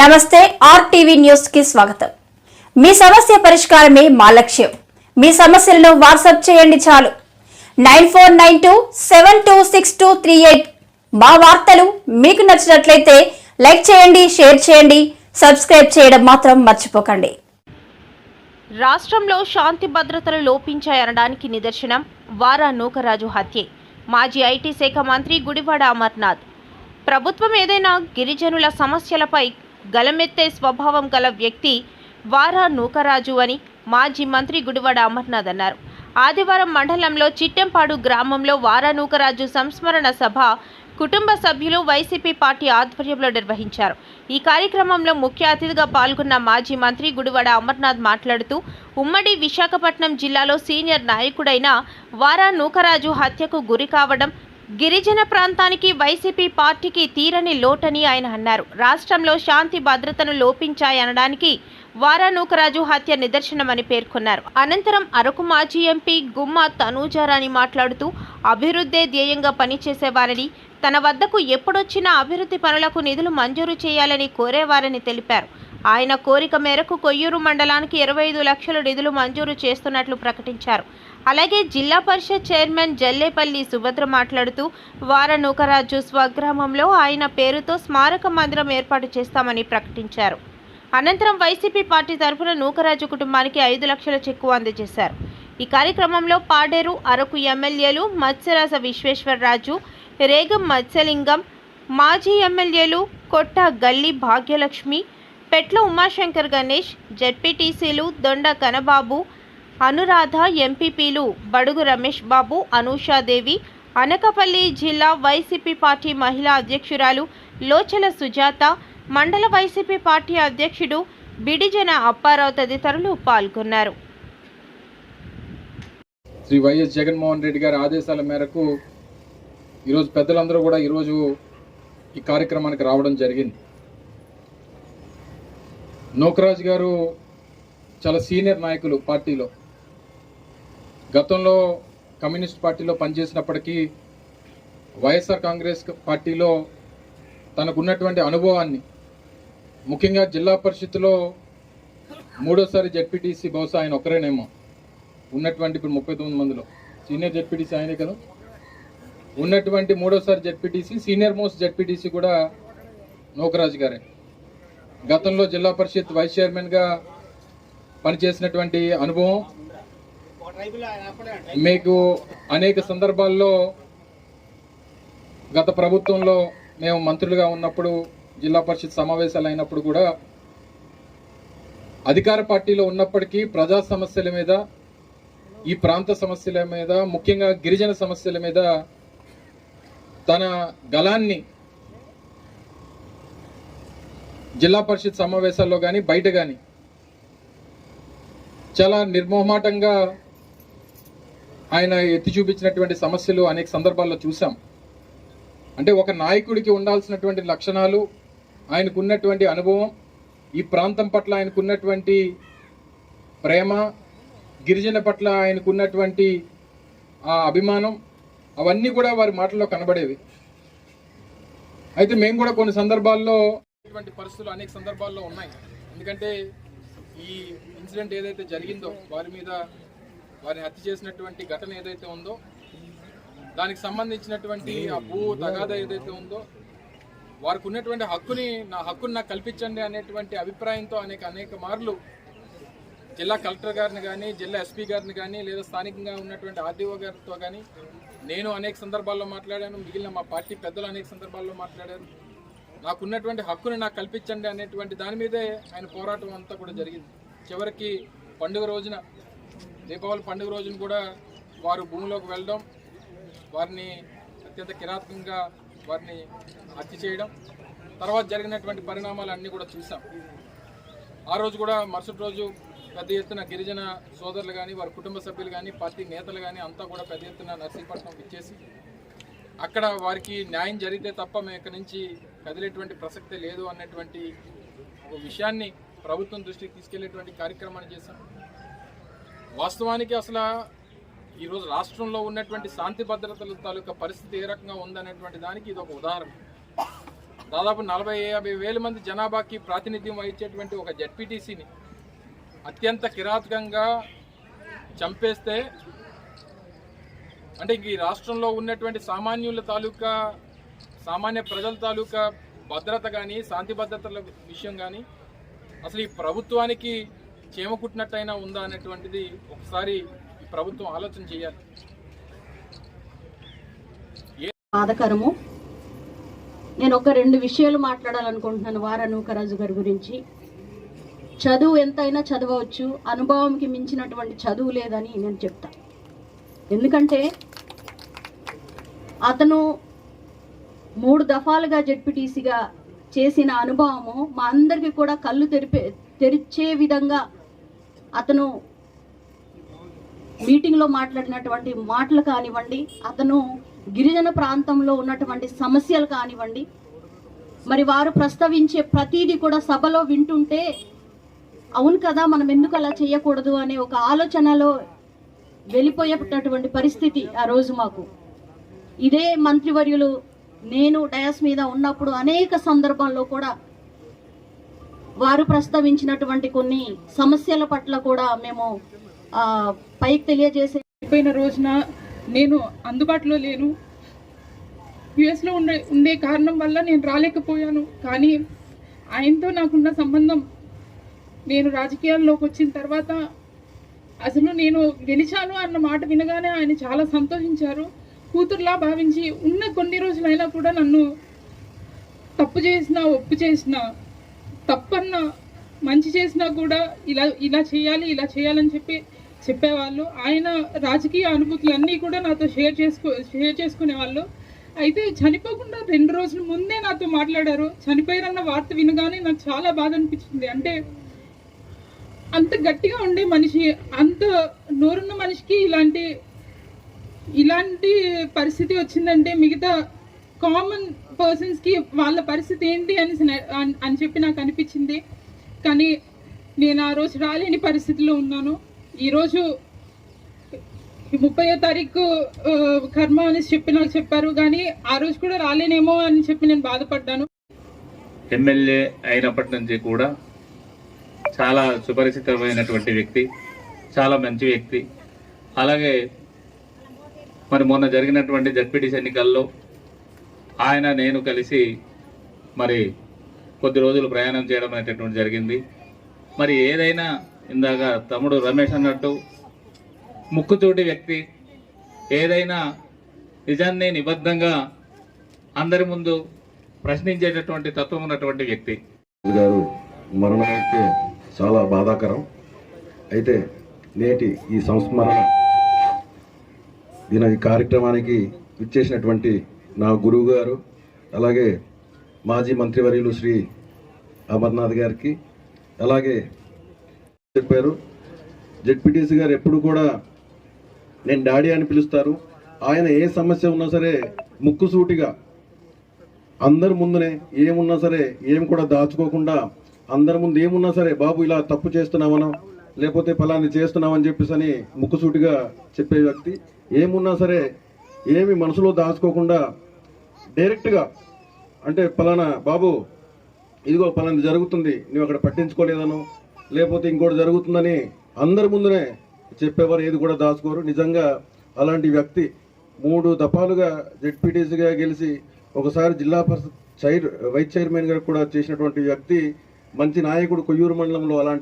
నమస్తే ఆర్టీవీ న్యూస్కి స్వాగతం. మీ సమస్య పరిష్కారమే మా లక్ష్యం. మీ సమస్యలను వాట్సాప్ చేయండి చాలు. Nine four nine two seven two six two three eight మా వార్తలు మీకు నచ్చినట్లయితే లైక్ చేయండి షేర్ చేయండి సబ్స్క్రైబ్ చేయడం మాత్రం మర్చిపోకండి. రాష్ట్రంలో శాంతి భద్రతలు లోపించాయనడానికి నిదర్శనం వారా నూకరాజు హత్యే. మాజీ ఐటీ శాఖ మంత్రి గుడివాడ అమర్నాథ్. ప్రభుత్వం ఏదైనా గిరిజనుల సమస్యలపై గలమెత్తే స్వభావం గల వ్యక్తి వారా నూకరాజు అని మాజీ మంత్రి గుడివాడ అమర్నాథ్ అన్నారు. ఆదివారం మండలంలో చిట్టెంపాడు గ్రామంలో వారా నూకరాజు సంస్మరణ సభ కుటుంబ సభ్యులు వైసీపీ పార్టీ ఆధ్వర్యంలో నిర్వహించారు. ఈ కార్యక్రమంలో ముఖ్య అతిథిగా పాల్గొన్న మాజీ మంత్రి గుడివాడ అమర్నాథ్ మాట్లాడుతూ ఉమ్మడి విశాఖపట్నం జిల్లాలో సీనియర్ నాయకుడైన వారా నూకరాజు హత్యకు గురి కావడం గిరిజన ప్రాంతానికి వైసీపీ పార్టీకి తీరని లోటని ఆయన అన్నారు. రాష్ట్రంలో శాంతి భద్రతను లోపించాయనడానికి వారానూకరాజు హత్య నిదర్శనమని పేర్కొన్నారు. అనంతరం అరకు మాజీ ఎంపీ గుమ్మ తనూజారాణి మాట్లాడుతూ అభివృద్ధే ధ్యేయంగా పనిచేసేవారని తన వద్దకు ఎప్పుడొచ్చినా అభివృద్ధి పనులకు నిధులు మంజూరు చేయాలని కోరేవారని తెలిపారు. ఆయన కోరిక మేరకు కొయ్యూరు మండలానికి ఇరవై ఐదు లక్షల నిధులు మంజూరు చేస్తున్నట్లు ప్రకటించారు. అలాగే జిల్లా పరిషత్ చైర్మన్ జల్లేపల్లి సుభద్ర మాట్లాడుతూ వార నూకరాజు స్వగ్రామంలో ఆయన పేరుతో స్మారక మందిరం ఏర్పాటు చేస్తామని ప్రకటించారు. అనంతరం వైసీపీ పార్టీ తరఫున నూకరాజు కుటుంబానికి ఐదు లక్షల చెక్కు అందజేశారు. ఈ కార్యక్రమంలో పాడేరు అరకు ఎమ్మెల్యేలు మత్స్యరాజ విశ్వేశ్వరరాజు రేగం మత్స్యలింగం మాజీ ఎమ్మెల్యేలు కొట్ట గల్లి భాగ్యలక్ష్మి పెట్ల ఉమాశంకర్ గణేష్ జడ్పీటీసీలు దొండ కనబాబు అనురాధ ఎంపీపీలు బడుగు రమేష్ బాబు అనూషాదేవి అనకపల్లి జిల్లా వైసీపీ పార్టీ మహిళా అధ్యక్షురాలు లోచల సుజాత మండల వైసీపీ పార్టీ అధ్యక్షుడు బిడిజన అప్పారావు తదితరులు పాల్గొన్నారు. శ్రీ వైఎస్ జగన్మోహన్ రెడ్డి గారి ఆదేశాల మేరకు ఈరోజు పెద్దలందరూ కూడా ఈరోజు ఈ కార్యక్రమానికి రావడం జరిగింది. నోకరాజ్ గారు చాలా సీనియర్ నాయకులు పార్టీలో. గతంలో కమ్యూనిస్ట్ పార్టీలో పనిచేసినప్పటికీ వైఎస్ఆర్ కాంగ్రెస్ పార్టీలో తనకున్నటువంటి అనుభవాన్ని ముఖ్యంగా జిల్లా పరిషత్తులో మూడోసారి జడ్పీటీసీ బహుశా ఆయన ఒక్కరేనేమో ఉన్నటువంటి ఇప్పుడు ముప్పై తొమ్మిది మందిలో. సీనియర్ జడ్పీటీసీ ఆయనే కదా? ఉన్నటువంటి మూడోసారి జడ్పీటీసీ సీనియర్ మోస్ట్ జడ్పీటీసీ కూడా నోకరాజు గారే. గతంలో జిల్లా పరిషత్ వైస్ చైర్మన్గా పనిచేసినటువంటి అనుభవం. మీకు అనేక సందర్భాల్లో గత ప్రభుత్వంలో మేము మంత్రులుగా ఉన్నప్పుడు జిల్లా పరిషత్ సమావేశాలు అయినప్పుడు కూడా అధికార పార్టీలో ఉన్నప్పటికీ ప్రజా సమస్యల మీద ఈ ప్రాంత సమస్యల మీద ముఖ్యంగా గిరిజన సమస్యల మీద తన గలాన్ని జిల్లా పరిషత్ సమావేశాల్లో కానీ బయట కానీ చాలా నిర్మోహమాటంగా ఆయన ఎత్తి చూపించినటువంటి సమస్యలు అనేక సందర్భాల్లో చూసాం అంటే ఒక నాయకుడికి ఉండాల్సినటువంటి లక్షణాలు ఆయనకున్నటువంటి అనుభవం ఈ ప్రాంతం పట్ల ఆయనకున్నటువంటి ప్రేమ గిరిజన పట్ల ఆయనకున్నటువంటి ఆ అభిమానం అవన్నీ కూడా వారి మాటల్లో కనబడేవి. అయితే మేము కూడా కొన్ని సందర్భాల్లో ఇటువంటి పరిస్థితులు అనేక సందర్భాల్లో ఉన్నాయి. ఎందుకంటే ఈ ఇన్సిడెంట్ ఏదైతే జరిగిందో వారి మీద వారిని హత్య చేసినటువంటి ఘటన ఏదైతే ఉందో దానికి సంబంధించినటువంటి ఆ భూ తగాదా ఏదైతే ఉందో వారికి ఉన్నటువంటి హక్కుని నా హక్కుని నాకు కల్పించండి అనేటువంటి అభిప్రాయంతో అనేక అనేక మార్లు జిల్లా కలెక్టర్ గారిని కానీ జిల్లా ఎస్పీ గారిని కానీ లేదా స్థానికంగా ఉన్నటువంటి ఆర్డీఓ గారితో కానీ నేను అనేక సందర్భాల్లో మాట్లాడాను. మిగిలిన మా పార్టీ పెద్దలు అనేక సందర్భాల్లో మాట్లాడారు. నాకున్నటువంటి హక్కుని నాకు కల్పించండి అనేటువంటి దాని మీదే ఆయన పోరాటం అంతా కూడా జరిగింది. చివరికి పండుగ రోజున దీపావళి పండుగ రోజున కూడా వారు భూమిలోకి వెళ్ళడం వారిని అత్యంత కిరాతకంగా వారిని హత్య చేయడం తర్వాత జరిగినటువంటి పరిణామాలు అన్నీ కూడా చూసాం ఆ రోజు కూడా మరుసటి రోజు పెద్ద ఎత్తున గిరిజన సోదరులు కానీ వారి కుటుంబ సభ్యులు కానీ పార్టీ నేతలు కానీ అంతా కూడా పెద్ద ఎత్తున నర్సీపట్నం ఇచ్చేసి అక్కడ వారికి న్యాయం జరిగితే తప్ప మేము ఇక్కడి నుంచి కదిలేటువంటి ప్రసక్తే లేదు అన్నటువంటి ఒక విషయాన్ని ప్రభుత్వం దృష్టికి తీసుకెళ్ళేటువంటి కార్యక్రమాన్ని చేశాం. వాస్తవానికి అసలు ఈరోజు రాష్ట్రంలో ఉన్నటువంటి శాంతి భద్రతల తాలూకా పరిస్థితి ఏ రకంగా ఉందనేటువంటి దానికి ఇది ఒక ఉదాహరణ. దాదాపు నలభై యాభై వేల మంది జనాభాకి ప్రాతినిధ్యం వహించేటువంటి ఒక జడ్పీటీసీని అత్యంత కిరాతకంగా చంపేస్తే అంటే ఈ రాష్ట్రంలో ఉన్నటువంటి సామాన్యుల తాలూకా సామాన్య ప్రజల తాలూకా భద్రత కానీ శాంతి భద్రతల విషయం కానీ అసలు ఈ ప్రభుత్వానికి చేమకుట్టినట్టయినా ఉందా అనేటువంటిది ఒకసారి ఈ ప్రభుత్వం ఆలోచన చేయాలి. బాధకరము. నేను ఒక రెండు విషయాలు మాట్లాడాలనుకుంటున్నాను వారనూకరాజు గారి గురించి. చదువు ఎంతైనా చదవచ్చు అనుభవంకి మించినటువంటి చదువు లేదని నేను చెప్తాను ఎందుకంటే అతను మూడు దఫాలుగా జడ్పీటీసీగా చేసిన అనుభవము మా అందరికీ కూడా కళ్ళు తెరిపే తెరిచే విధంగా అతను మీటింగ్లో మాట్లాడినటువంటి మాటలు కానివ్వండి అతను గిరిజన ప్రాంతంలో ఉన్నటువంటి సమస్యలు కానివ్వండి మరి వారు ప్రస్తావించే ప్రతిదీ కూడా సభలో వింటుంటే అవును కదా మనం ఎందుకు అలా చేయకూడదు అనే ఒక ఆలోచనలో వెళ్ళిపోయేటటువంటి పరిస్థితి ఆ రోజు మాకు. ఇదే మంత్రివర్యులు నేను డయాస్ మీద ఉన్నప్పుడు అనేక సందర్భాల్లో కూడా వారు ప్రస్తావించినటువంటి కొన్ని సమస్యల పట్ల కూడా మేము పైకి తెలియజేసే అయిపోయిన రోజున నేను అందుబాటులో లేను. యుఎస్లో ఉండే ఉండే కారణం వల్ల నేను రాలేకపోయాను. కానీ ఆయనతో నాకున్న సంబంధం నేను రాజకీయాల్లోకి వచ్చిన తర్వాత అసలు నేను గెలిచాను అన్న మాట వినగానే ఆయన చాలా సంతోషించారు. కూతురులా భావించి ఉన్న కొన్ని రోజులైనా కూడా నన్ను తప్పు చేసినా ఒప్పు చేసినా తప్పన్నా మంచి చేసినా కూడా ఇలా ఇలా చేయాలి ఇలా చేయాలని చెప్పి చెప్పేవాళ్ళు. ఆయన రాజకీయ అనుభూతులు అన్నీ కూడా నాతో షేర్ చేసుకో షేర్ చేసుకునేవాళ్ళు అయితే చనిపోకుండా రెండు రోజుల ముందే నాతో మాట్లాడారు. చనిపోయారన్న వార్త వినగానే నాకు చాలా బాధ అనిపించింది. అంటే అంత గట్టిగా ఉండే మనిషి అంత నోరున్న మనిషికి ఇలాంటి ఇలాంటి పరిస్థితి వచ్చిందంటే మిగతా కామన్ పర్సన్స్కి వాళ్ళ పరిస్థితి ఏంటి అని అని- చెప్పి నాకు అనిపించింది. కానీ నేను ఆ రోజు రాలేని పరిస్థితిలో ఉన్నాను. ఈరోజు ముప్పయో తారీఖు కర్మ అని చెప్పి నాకు చెప్పారు. కానీ ఆ రోజు కూడా రాలేనేమో అని చెప్పి నేను బాధపడ్డాను. ఎమ్మెల్యే అయినప్పటి నుంచి కూడా చాలా సుపరిచితమైనటువంటి వ్యక్తి చాలా మంచి వ్యక్తి. అలాగే మరి మొన్న జరిగినటువంటి జడ్పీటీసీ ఎన్నికల్లో ఆయన నేను కలిసి మరి కొద్ది రోజులు ప్రయాణం చేయడం అనేటటువంటి జరిగింది. మరి ఏదైనా ఇందాక తమ్ముడు రమేష్ అన్నట్టు ముక్కుతోటి వ్యక్తి ఏదైనా నిజాన్ని నిబద్ధంగా అందరి ముందు ప్రశ్నించేటటువంటి తత్వం ఉన్నటువంటి వ్యక్తి. గారు మరణం అయితే చాలా బాధాకరం. అయితే నేటి ఈ సంస్మరణ దీని ఈ కార్యక్రమానికి ఇచ్చేసినటువంటి నా గురువు గారు అలాగే మాజీ మంత్రివర్యులు శ్రీ అమర్నాథ్ గారికి అలాగే చెప్పారు. జెడ్పీటీసీ గారు ఎప్పుడు కూడా నేను డాడీ అని పిలుస్తారు. ఆయన ఏ సమస్య ఉన్నా సరే ముక్కుసూటిగా అందరి ముందునే ఏమున్నా సరే ఏం కూడా దాచుకోకుండా అందరి ముందు ఏమున్నా సరే బాబు ఇలా తప్పు చేస్తున్నామనో లేకపోతే ఫలాన్ని చేస్తున్నామని చెప్పేసి అని ముక్కుసూటిగా చెప్పే వ్యక్తి ఏమున్నా సరే ఏమి మనసులో దాచుకోకుండా డైరెక్ట్గా అంటే ఫలానా బాబు ఇదిగో ఫలాని జరుగుతుంది నువ్వు అక్కడ పట్టించుకోలేదను లేకపోతే ఇంకోటి జరుగుతుందని అందరి ముందునే చెప్పేవారు ఏది కూడా దాచుకోరు. నిజంగా అలాంటి వ్యక్తి మూడు దఫాలుగా జెడ్పీటీసీగా గెలిచి ఒకసారి జిల్లా పరిషత్ చైర్ వైస్ చైర్మన్గా కూడా చేసినటువంటి వ్యక్తి మంచి నాయకుడు కొయ్యూరు మండలంలో అలాంటి